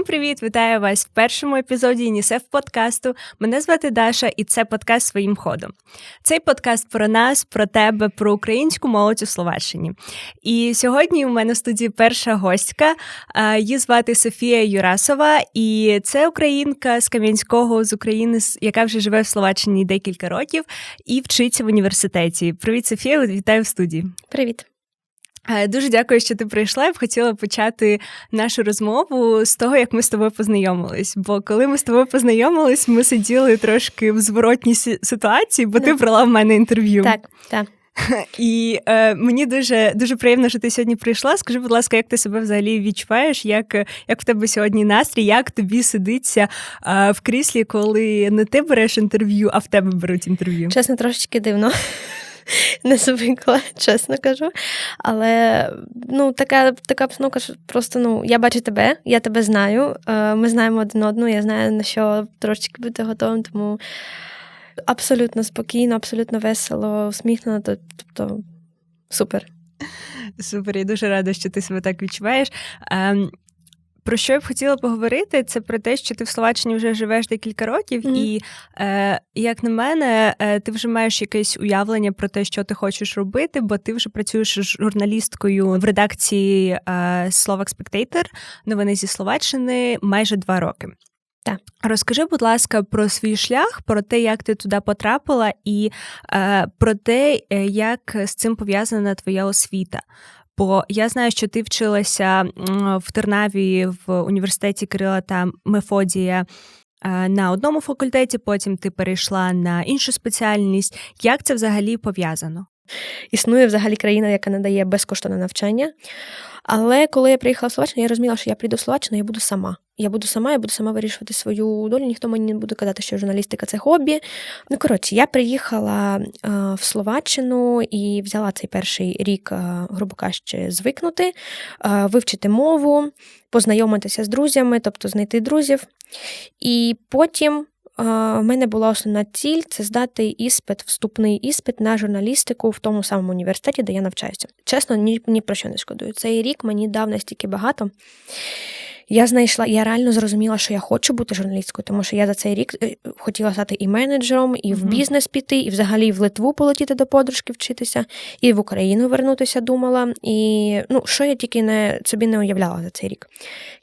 Всім привіт! Вітаю вас в першому епізоді ЮНІСЕФ подкасту. Мене звати Даша, і це подкаст своїм ходом. Цей подкаст про нас, про тебе, про українську молодь у Словаччині. І сьогодні у мене в студії перша гостька. Її звати Софія Юрасова, і це українка з Кам'янського з України, яка вже живе в Словаччині декілька років і вчиться в університеті. Привіт, Софія! Вітаю в студії. Привіт. Е, дуже дякую, що ти прийшла. Я б хотіла почати нашу розмову з того, як ми з тобою познайомились. Бо коли ми з тобою познайомились, ми сиділи трошки в зворотній ситуації, бо ти брала в мене інтерв'ю. Так, так. І е, мені дуже дуже приємно, що ти сьогодні прийшла. Скажи, будь ласка, як ти себе взагалі відчуваєш? Як як в тебе сьогодні настрій? Як тобі сидиться е, в кріслі, коли не ти береш інтерв'ю, а в тебе беруть інтерв'ю? Чесно, трошечки дивно. не звикла, чесно кажу. Але ну, така така обстановка, що просто ну, я бачу тебе, я тебе знаю. Е, ми знаємо один одну, я знаю, на що трошечки бути готовим, тому абсолютно спокійно, абсолютно весело, усміхнено. Тобто супер. Супер, я дуже рада, що ти себе так відчуваєш. Про що я б хотіла поговорити, це про те, що ти в Словаччині вже живеш декілька років, mm-hmm. і е, як на мене, е, ти вже маєш якесь уявлення про те, що ти хочеш робити, бо ти вже працюєш журналісткою в редакції е, Slovak Spectator, новини зі Словаччини майже два роки. Так. Розкажи, будь ласка, про свій шлях, про те, як ти туди потрапила, і е, про те, е, як з цим пов'язана твоя освіта. Бо я знаю, що ти вчилася в Тернаві в університеті Кирила та Мефодія. Е, на одному факультеті, потім ти перейшла на іншу спеціальність. Як це взагалі пов'язано? Існує взагалі країна, яка надає безкоштовне навчання. Але коли я приїхала в Словаччину, я розуміла, що я прийду в Словаччину, я буду сама. Я буду сама, я буду сама вирішувати свою долю. Ніхто мені не буде казати, що журналістика це хобі. Ну, коротше, я приїхала в Словаччину і взяла цей перший рік, грубо кажучи, звикнути, вивчити мову, познайомитися з друзями, тобто знайти друзів. І потім в мене була основна ціль це здати іспит, вступний іспит на журналістику в тому самому університеті, де я навчаюся. Чесно, ні, ні про що не шкодую. Цей рік мені дав настільки багато. Я знайшла, я реально зрозуміла, що я хочу бути журналісткою, тому що я за цей рік е, хотіла стати і менеджером, і в бізнес піти, і взагалі в Литву полетіти до подружки вчитися, і в Україну вернутися думала. І ну, що я тільки не собі не уявляла за цей рік.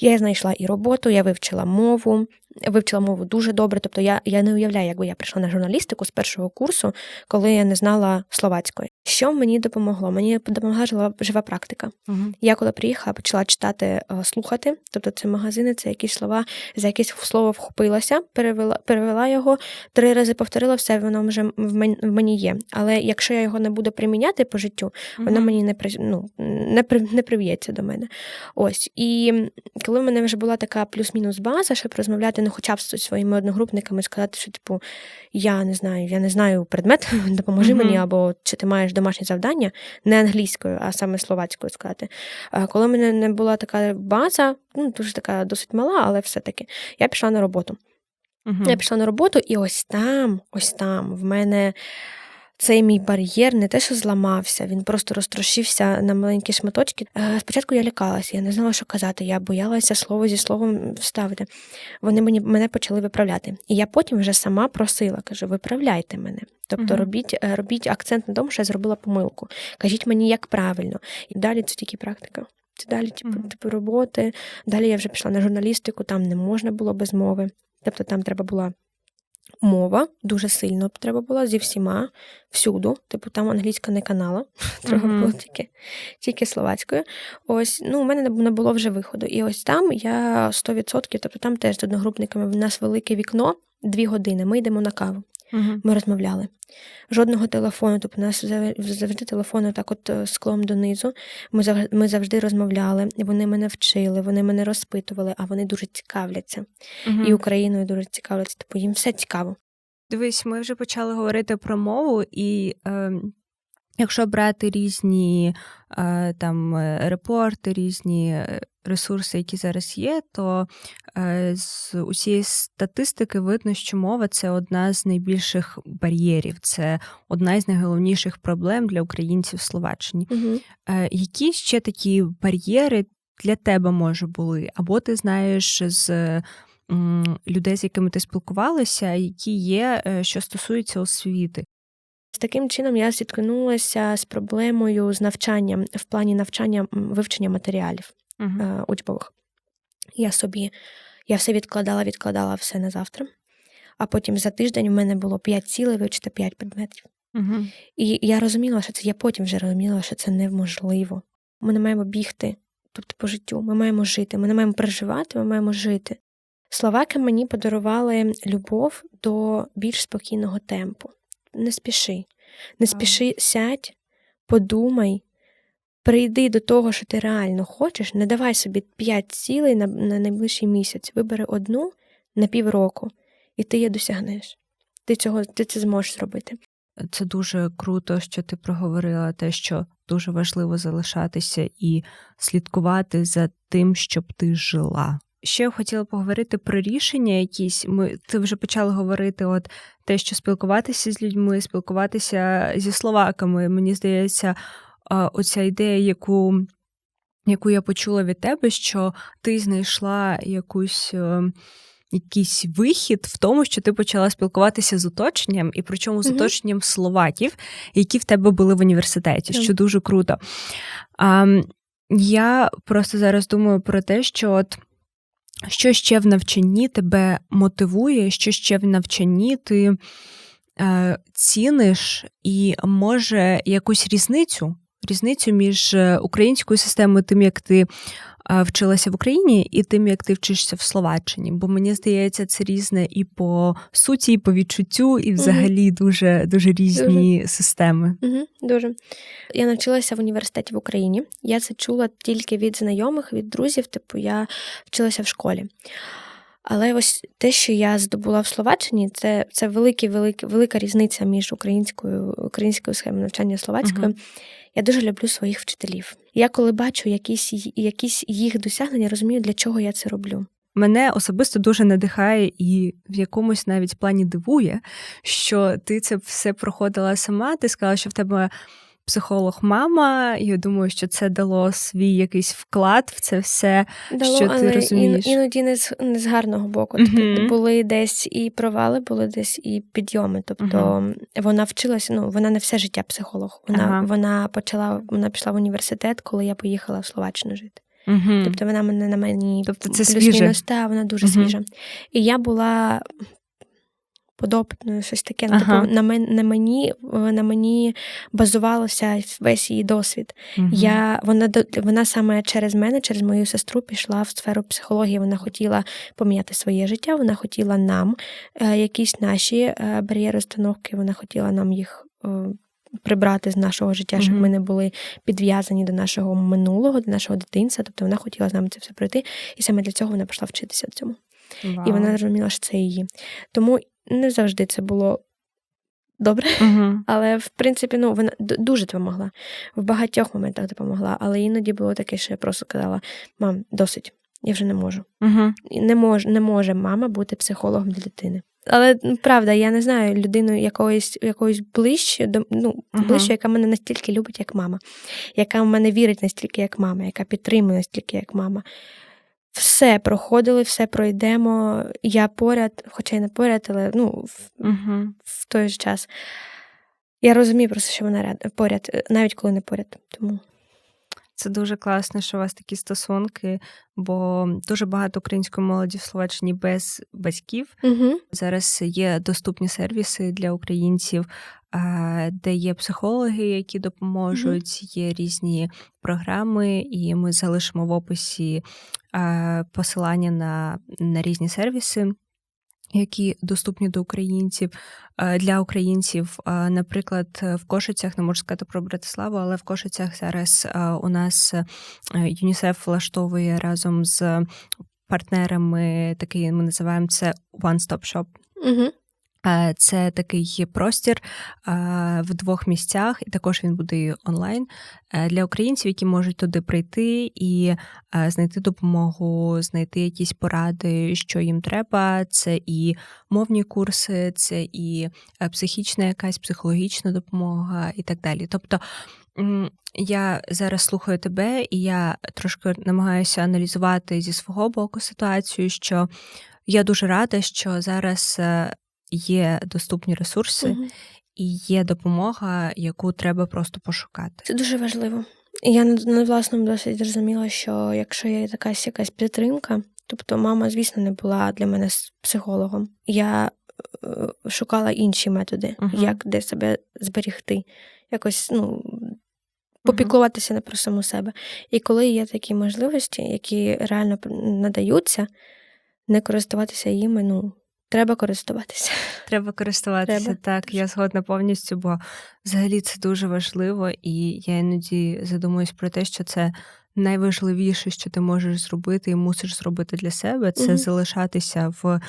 Я знайшла і роботу, я вивчила мову, вивчила мову дуже добре. Тобто я я не уявляю, якби я прийшла на журналістику з першого курсу, коли я не знала словацької. Що мені допомогло? Мені допомогла жива, жива практика. Угу. Я коли приїхала, почала читати, е, слухати. Тобто, це магазини, це якісь слова, за якесь слово вхопилася, перевела перевела його три рази, повторила все, воно вже в мені, є. Але якщо я його не буду приміняти по життю, угу. воно мені не ну, не, не прив'ється до мене. Ось. І коли в мене вже була така плюс-мінус база, щоб розмовляти ну, хоча б з своїми одногрупниками, сказати, що, типу, я не знаю, я не знаю предмет, допоможи mm-hmm. мені, або чи ти маєш домашнє завдання, не англійською, а саме словацькою сказати. Коли в мене не була така база, ну, дуже така досить мала, але все-таки, я пішла на роботу. Mm-hmm. Я пішла на роботу, і ось там, ось там в мене цей мій бар'єр не те, що зламався, він просто розтрощився на маленькі шматочки. Е, спочатку я лякалася, я не знала, що казати. Я боялася слово зі словом вставити. Вони мені мене почали виправляти. І я потім вже сама просила, кажу, виправляйте мене. Тобто uh робіть е, робіть акцент на тому, що я зробила помилку. Кажіть мені, як правильно. І далі це тільки практика. Це далі, типу, uh типу роботи. Далі я вже пішла на журналістику, там не можна було без мови. Тобто там треба була Мова дуже сильно треба була зі всіма всюду. Типу, там англійська не канала, треба було тільки тільки словацькою. Ось, ну, у мене не було вже виходу. І ось там я 100%, тобто там теж з одногрупниками в нас велике вікно, дві години. Ми йдемо на каву. Угу. Ми розмовляли. Жодного телефону, тобто у нас завжди телефони так от е, склом донизу. Ми завжди, ми завжди розмовляли, вони мене вчили, вони мене розпитували, а вони дуже цікавляться. Угу. І Україною дуже цікавляться, типу їм все цікаво. Дивись, ми вже почали говорити про мову, і е, якщо брати різні е, там е, репорти, різні е, ресурси, які зараз є, то з усієї статистики видно, що мова це одна з найбільших бар'єрів, це одна із найголовніших проблем для українців в Словаччині. Угу. Які ще такі бар'єри для тебе може були, або ти знаєш з людей, з якими ти спілкувалася, які є, що стосуються освіти. З таким чином я зіткнулася з проблемою з навчанням в плані навчання вивчення матеріалів е, учбових. Я собі я все відкладала, відкладала все на завтра. А потім за тиждень в мене було 5 цілей вивчити 5 предметів. Угу. І я розуміла, що це я потім вже розуміла, що це неможливо. Ми не маємо бігти, тобто по життю. Ми маємо жити, ми не маємо переживати, ми маємо жити. Словаки мені подарували любов до більш спокійного темпу. Не спіши. Не спіши, сядь, подумай, прийди до того, що ти реально хочеш, не давай собі п'ять цілей на, на найближчий місяць. Вибери одну на півроку, і ти її досягнеш. Ти цього ти це зможеш зробити. Це дуже круто, що ти проговорила те, що дуже важливо залишатися і слідкувати за тим, щоб ти жила. Ще я хотіла поговорити про рішення якісь. Ми ти вже почала говорити, от те, що спілкуватися з людьми, спілкуватися зі словаками. Мені здається, оця ідея, яку, яку я почула від тебе, що ти знайшла якусь. е, Якийсь вихід в тому, що ти почала спілкуватися з оточенням, і причому з оточенням словаків, які в тебе були в університеті, що дуже круто. А, я просто зараз думаю про те, що от що ще в навчанні тебе мотивує, що ще в навчанні ти е, ціниш? І може якусь різницю, різницю між е, українською системою, тим, як ти вчилася в Україні, і тим, як ти вчишся в Словаччині. Бо мені здається, це різне і по суті, і по відчуттю, і взагалі дуже, дуже різні системи. Угу, дуже. Я навчилася в університеті в Україні. Я це чула тільки від знайомих, від друзів, типу, я вчилася в школі. Але ось те, що я здобула в Словаччині, це, це великий, великий, велика різниця між українською, українською схемою навчання словацькою. Мгм. Я дуже люблю своїх вчителів. Я коли бачу якісь, якісь їх досягнення, розумію, для чого я це роблю. Мене особисто дуже надихає і в якомусь навіть плані дивує, що ти це все проходила сама. Ти сказала, що в тебе психолог мама. Я думаю, що це дало свій якийсь вклад в це все. Дало, Що ти але розумієш? ін- іноді не з, не з гарного боку. Тобто були десь і провали, були десь і підйоми. Тобто вона вчилася, ну вона не все життя психолог. Вона, Ага. вона почала, вона пішла в університет, коли я поїхала в Словаччину жити. Тобто вона мене на мені Тобто це плюс-мінус, та вона дуже свіжа. І я була подопитною, щось таке. Ну, Ага. Типу, на, мен, на мені на мені базувалося весь її досвід. Я вона вона саме через мене, через мою сестру, пішла в сферу психології. Вона хотіла поміняти своє життя. Вона хотіла нам е, якісь наші е, бар'єри установки. Вона хотіла нам їх. е, Прибрати з нашого життя, щоб Мгм. ми не були підв'язані до нашого минулого, до нашого дитинства. Тобто вона хотіла з нами це все пройти, і саме для цього вона пішла вчитися цьому. І вона зрозуміла, що це її. Тому не завжди це було добре. Угу. Але в принципі, ну вона дуже допомогла. В багатьох моментах допомогла. Але іноді було таке, що я просто казала: мам, досить, я вже не можу. Угу. Не може, не може мама бути психологом для дитини. Але ну, правда, я не знаю людину якоїсь якоїсь ближче, до ну Мгм. ближче, яка мене настільки любить, як мама, яка в мене вірить настільки, як мама, яка підтримує настільки, як мама. Все проходили, все пройдемо. Я поряд, хоча й не поряд, але ну, в, Угу. в той же час. Я розумію просто, що вона ряд, поряд, навіть коли не поряд. Тому Це дуже класно, що у вас такі стосунки, бо дуже багато української молоді в Словаччині без батьків. угу. Зараз є доступні сервіси для українців, де є психологи, які допоможуть, є різні програми, і ми залишимо в описі посилання на, на різні сервіси. Які доступні до українців Е, для українців, Е, наприклад, в Кошицях не можу сказати про Братиславу, але в Кошицях зараз е, у нас е, ЮНІСЕФ влаштовує разом з партнерами такий, ми називаємо це One Stop Shop. Угу. Це такий простір в двох місцях, і також він буде онлайн е, для українців, які можуть туди прийти і е, знайти допомогу, знайти якісь поради, що їм треба. Це і мовні курси, це і е, психічна якась психологічна допомога, і так далі. Тобто я зараз слухаю тебе, і я трошки намагаюся аналізувати зі свого боку ситуацію, що я дуже рада, що зараз є доступні ресурси Мгм. і є допомога, яку треба просто пошукати. Це дуже важливо. Я на, на власному досвіді зрозуміла, що якщо є якась якась підтримка, тобто мама, звісно, не була для мене психологом. Я е, шукала інші методи, Мгм. як де себе зберігти, якось ну, попіклуватися не про саму себе. І коли є такі можливості, які реально надаються, не користуватися їми, ну, треба користуватися. Треба користуватися Треба. так. Я згодна повністю, бо взагалі це дуже важливо, і я іноді задумуюсь про те, що це найважливіше, що ти можеш зробити і мусиш зробити для себе, це Мгм. залишатися в е,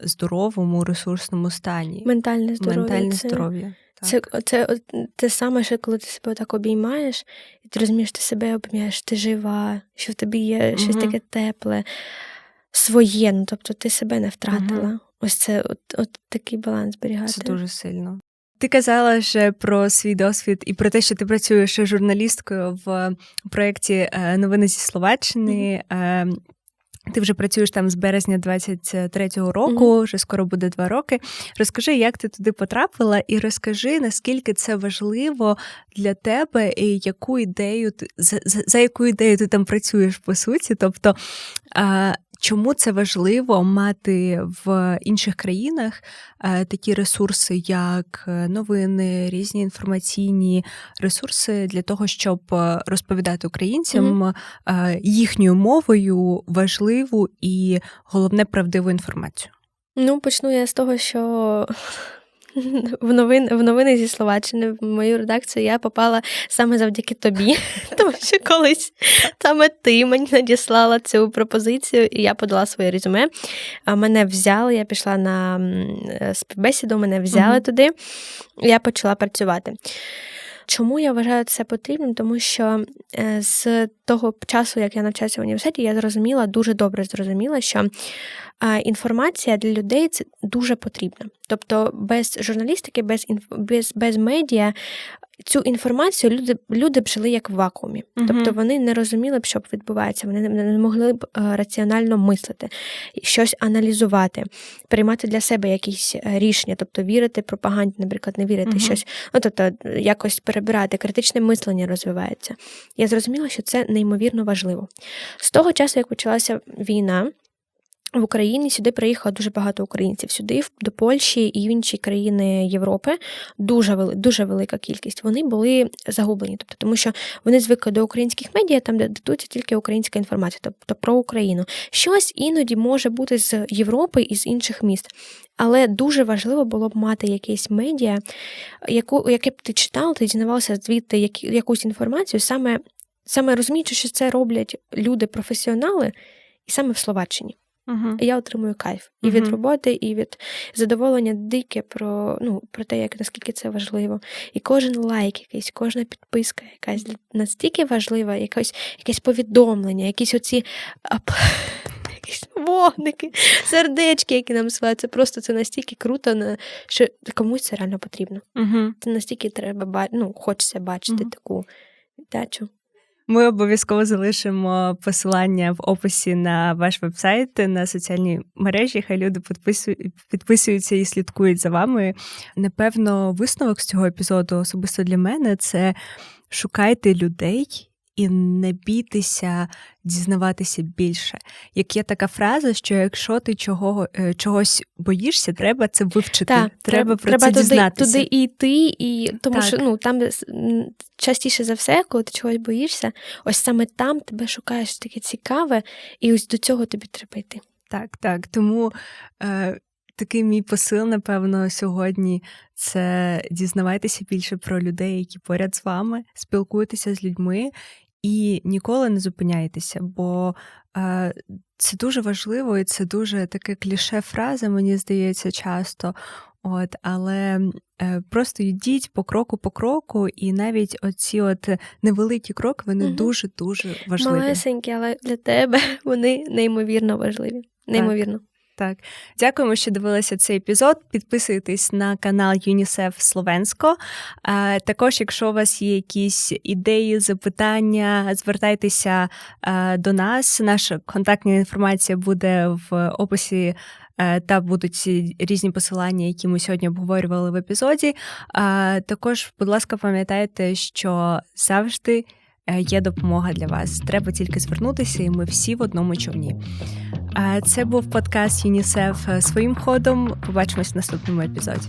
здоровому ресурсному стані. Ментальне здоров'я. Ментальне це... здоров'я. Це, це те саме, що коли ти себе так обіймаєш, і ти розумієш, ти себе обіймаєш, ти жива, що в тобі є щось таке тепле, своє, ну тобто ти себе не втратила. Ось це от, от такий баланс зберігати. Це дуже сильно. Ти казала вже про свій досвід і про те, що ти працюєш журналісткою в проєкті е, Новини зі Словаччини. Е, Ти вже працюєш там з березня 23-го року, вже скоро буде два роки. Розкажи, як ти туди потрапила, і розкажи, наскільки це важливо для тебе, і яку ідею ти за, за, за яку ідею ти там працюєш по суті. Тобто, а, чому це важливо мати в інших країнах е, такі ресурси, як е, новини, різні інформаційні ресурси для того, щоб е, розповідати українцям їхньою мовою важливу і головне правдиву інформацію. Ну, почну я з того, що в новин, в новини зі Словаччини в мою редакцію я попала саме завдяки тобі, тому що колись саме ти мені надіслала цю пропозицію, і я подала своє резюме. Мене взяли, я пішла на е, співбесіду, мене взяли туди, я почала працювати. Чому я вважаю це потрібним? Тому що е, з того часу, як я навчаюся в університеті, я зрозуміла, дуже добре зрозуміла, що інформація для людей це дуже потрібна. Тобто без журналістики, без інф... без, без медіа цю інформацію люди, люди б жили як в вакуумі. Мгм. Тобто вони не розуміли б, що б відбувається, вони не, могли б е, раціонально мислити, щось аналізувати, приймати для себе якісь е, рішення, тобто вірити пропаганді, наприклад, не вірити Мгм. щось, ну тобто е, якось перебирати, критичне мислення розвивається. Я зрозуміла, що це неймовірно важливо. З того часу, як почалася війна. В Україні сюди приїхало дуже багато українців. Сюди до Польщі і в інші країни Європи дуже вели, дуже велика кількість. Вони були загублені, тобто тому, що вони звикли до українських медіа, там де дадуться тільки українська інформація, тобто про Україну. Щось іноді може бути з Європи і з інших міст. Але дуже важливо було б мати якесь медіа, яку, яке б ти читав, ти дізнавався звідти які, якусь інформацію, саме, саме розуміючи, що це роблять люди-професіонали, і саме в Словаччині. Угу. І я отримую кайф і від роботи, і від задоволення дике про, ну, про те, як наскільки це важливо. І кожен лайк, якийсь, кожна підписка, якась настільки важлива, якесь, якесь повідомлення, якісь оці ап... якісь вогники, сердечки, які нам свають. Це просто це настільки круто, що комусь це реально потрібно. Угу. Це настільки треба ну, хочеться бачити таку віддачу. Ми обов'язково залишимо посилання в описі на ваш вебсайт, на соціальні мережі. Хай люди підписують, підписуються і слідкують за вами. Напевно, висновок з цього епізоду особисто для мене це шукайте людей. І не бійтеся дізнаватися більше. Як є така фраза, що якщо ти чого, е, чогось боїшся, треба це вивчити. Так, треба про треба це туди, дізнатися. туди і йти, і тому Так. що ну там частіше за все, коли ти чогось боїшся, ось саме там тебе шукаєш таке цікаве, і ось до цього тобі треба йти. Так, так. Тому е, такий мій посил, напевно, сьогодні це дізнавайтеся більше про людей, які поряд з вами, спілкуйтеся з людьми і ніколи не зупиняйтеся, бо е, це дуже важливо і це дуже таке кліше фраза, мені здається, часто. От, але е, просто йдіть по кроку по кроку, і навіть оці от невеликі кроки, вони Мгм. дуже дуже важливі. Малесенькі, але для тебе вони неймовірно важливі. Неймовірно. Так, дякуємо, що дивилися цей епізод. Підписуйтесь на канал ЮНІСЕФ Словенсько. Також, якщо у вас є якісь ідеї, запитання, звертайтеся до нас. Наша контактна інформація буде в описі. Та будуть різні посилання, які ми сьогодні обговорювали в епізоді. Також, будь ласка, пам'ятайте, що завжди є допомога для вас. Треба тільки звернутися, і ми всі в одному човні. Це був подкаст ЮНІСЕФ своїм ходом. Побачимось в наступному епізоді.